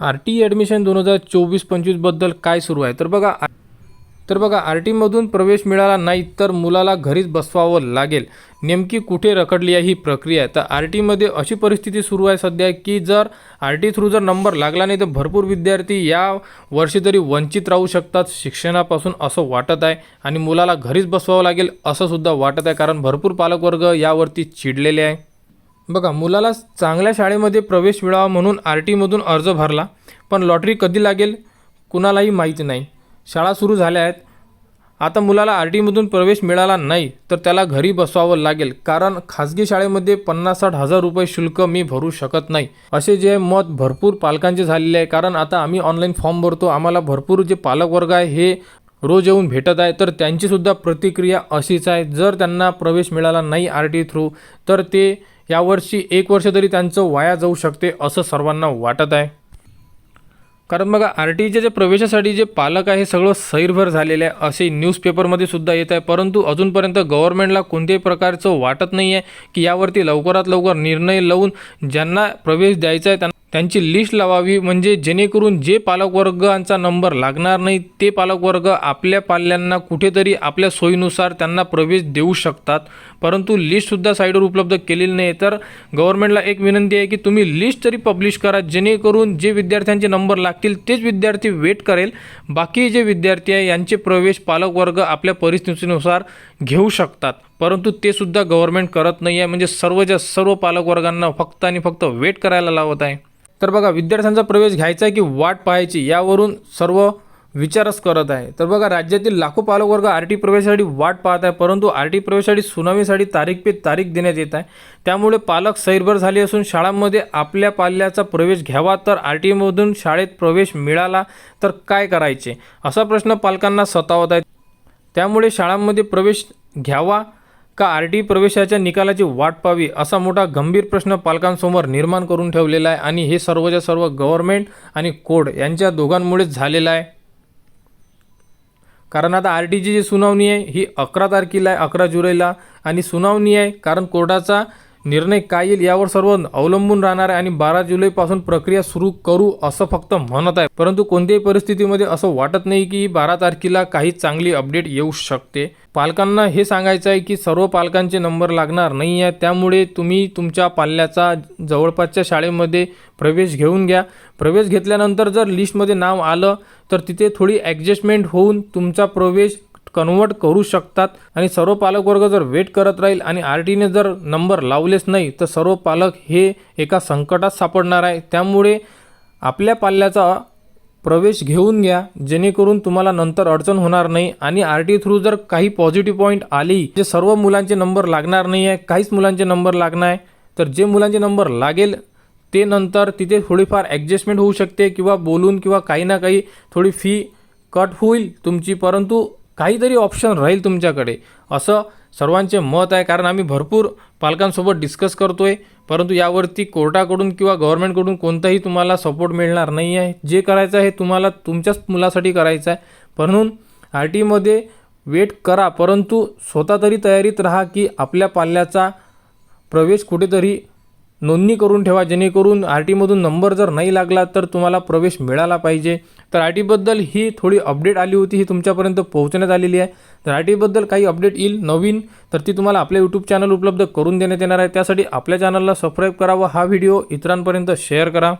R T admission दोन हजार चोवीस पंचवीसबद्दल काय सुरू आहे? तर बघा तर बघा आर टीमधून प्रवेश मिळाला नाही तर मुलाला घरीच बसवावं लागेल. नेमकी कुठे रखडली आहे ही प्रक्रिया आहे? तर आर टीमध्ये अशी परिस्थिती सुरू आहे सध्या की जर आर टी थ्रू जर नंबर लागला नाही तर भरपूर विद्यार्थी या वर्षी तरी वंचित राहू शकतात शिक्षणापासून असं वाटत आहे. आणि मुलाला घरीच बसवावं लागेल असंसुद्धा वाटत आहे कारण भरपूर पालकवर्ग यावरती चिडलेले आहे. बघा मुलाला चांगल्या शाळेमध्ये प्रवेश मिळावा म्हणून आर टीमधून अर्ज भरला पण लॉटरी कधी लागेल कुणालाही माहिती नाही. शाळा सुरू झाल्या आहेत. आता मुलाला आर टीमधून प्रवेश मिळाला नाही तर त्याला घरी बसवावं लागेल कारण खाजगी शाळेमध्ये पन्नास साठ हजार रुपये शुल्क मी भरू शकत नाही. असे जे मत भरपूर पालकांचे झालेले आहे कारण आता आम्ही ऑनलाईन फॉर्म भरतो आम्हाला भरपूर जे पालकवर्ग आहे हे रोज येऊन भेटत आहे तर त्यांचीसुद्धा प्रतिक्रिया अशीच आहे. जर त्यांना प्रवेश मिळाला नाही आर टी थ्रू तर ते यावर्षी एक वर्ष तरी त्यांचं वाया जाऊ शकते असं सर्वांना वाटत आहे. कारण बघा आर टीच्या जे प्रवेशासाठी जे पालक आहे सगळं सैरभर झालेलं आहे असे न्यूजपेपरमध्ये सुद्धा येत आहे. परंतु अजूनपर्यंत गव्हर्नमेंटला कोणत्याही प्रकारचं वाटत नाही आहे की यावरती लवकरात लवकर निर्णय लावून ज्यांना प्रवेश द्यायचा आहे त्यांना त्यांची लिस्ट लावावी म्हणजे जेणेकरून जे पालकवर्गांचा नंबर लागणार नाही ते पालकवर्ग आपल्या पाल्यांना कुठेतरी आपल्या सोयीनुसार त्यांना प्रवेश देऊ शकतात. परंतु लिस्टसुद्धा साईडवर उपलब्ध केलेली नाही. तर गव्हर्नमेंटला एक विनंती आहे की तुम्ही लिस्ट तरी पब्लिश करा जेणेकरून जे विद्यार्थ्यांचे नंबर लागतील तेच विद्यार्थी वेट करेल. बाकी जे विद्यार्थी आहे यांचे प्रवेश पालकवर्ग आपल्या परिस्थितीनुसार घेऊ शकतात. परंतु ते सुद्धा गव्हर्नमेंट करत नाही आहे म्हणजे सर्वच्या सर्व पालकवर्गांना फक्त आणि फक्त वेट करायला लावत आहे. तर बघा विद्यार्थ्यांचा प्रवेश घ्यायचा आहे की वाट पाहायची यावरून सर्व विचारच करत आहे. तर बघा राज्यातील लाखो पालकवर्ग आर टी प्रवेशासाठी वाट पाहत आहे परंतु आर टी प्रवेशासाठी सुनावणीसाठी तारीख पे तारीख देण्यात येत आहे. त्यामुळे पालक सैरभर झाले असून शाळांमध्ये आपल्या पाल्याचा प्रवेश घ्यावा तर आर टी एमधून शाळेत प्रवेश मिळाला तर काय करायचे? असा प्रश्न पालकांना सतावत आहे त्यामुळे शाळांमध्ये प्रवेश घ्यावा का आर टी प्रवेशाच्या निकालाची वाट पाहावी असा मोठा गंभीर प्रश्न पालकांसमोर निर्माण करून ठेवलेला आहे आणि हे सर्वच्या सर्व गव्हर्मेंट आणि कोड यांच्या दोघांमुळेच झालेलं आहे. कारण आता आर टीची जी सुनावणी आहे ही अकरा तारखेला आहे अकरा जुलैला. आणि सुनावणी आहे कारण कोर्टाचा निर्णय काय येईल यावर सर्व अवलंबून राहणार आहे आणि बारा जुलैपासून प्रक्रिया सुरू करू असं फक्त म्हणत आहे. परंतु कोणत्याही परिस्थितीमध्ये असं वाटत नाही की बारा तारखेला काही चांगली अपडेट येऊ शकते. पालकांना हे सांगायचं आहे की सर्व पालकांचे नंबर लागणार नाही आहे. त्यामुळे तुम्ही तुमच्या पाल्याचा जवळपासच्या शाळेमध्ये प्रवेश घेऊन घ्या. प्रवेश घेतल्यानंतर जर लिस्टमध्ये नाव आलं तर तिथे थोडी ॲडजस्टमेंट होऊन तुमचा प्रवेश कन्वर्ट करू शकतात. आणि सर्व पालकवर्ग जर वेट करत राहील आणि आर टीने जर नंबर लावलेच नाही तर सर्व पालक हे एका संकटात सापडणार आहे. त्यामुळे आपल्या पाल्याचा प्रवेश घेऊन घ्या. जेणेकरून तुम्हाला नंतर अडचण होणार नाही. आणि आर टी थ्रू जर काही पॉझिटिव्ह पॉईंट आली जे सर्व मुलांचे नंबर लागणार नाही आहे काहीच मुलांचे नंबर लागणार आहे तर जे मुलांचे नंबर लागेल ते नंतर तिथे थोडीफार ॲडजस्टमेंट होऊ शकते किंवा बोलून किंवा काही ना काही थोडी फी कट होईल तुमची. परंतु काहीतरी ऑप्शन राहील तुमच्याकडे. असं सर्वांचे मत आहे कारण आम्ही भरपूर पालकांसोबत डिस्कस करतो आहे परंतु यावरती कोर्टाकडून किंवा गव्हर्नमेंटकडून कोणताही तुम्हाला सपोर्ट मिळणार नाही आहे. जे करायचं आहे तुम्हाला तुमच्याच मुलासाठी करायचं आहे. म्हणून आर टीमध्ये वेट करा परंतु स्वतः तरी तयारीत राहा की आपल्या पाल्याचा प्रवेश कुठेतरी नोंदणी करून ठेवा जेणेकरून आर टीमधून नंबर जर नाही लागला तर तुम्हाला प्रवेश मिळाला पाहिजे. तर आर टीबद्दल ही थोडी अपडेट आली होती ही तुमच्यापर्यंत पोहोचण्यात आलेली आहे. तर आर टीबद्दल काही अपडेट येईल नवीन तर ती तुम्हाला आपल्या यूट्यूब चॅनल उपलब्ध करून देण्यात येणार आहे. त्यासाठी आपल्या चॅनलला सबस्क्राईब करा व हा व्हिडिओ इतरांपर्यंत शेअर करा.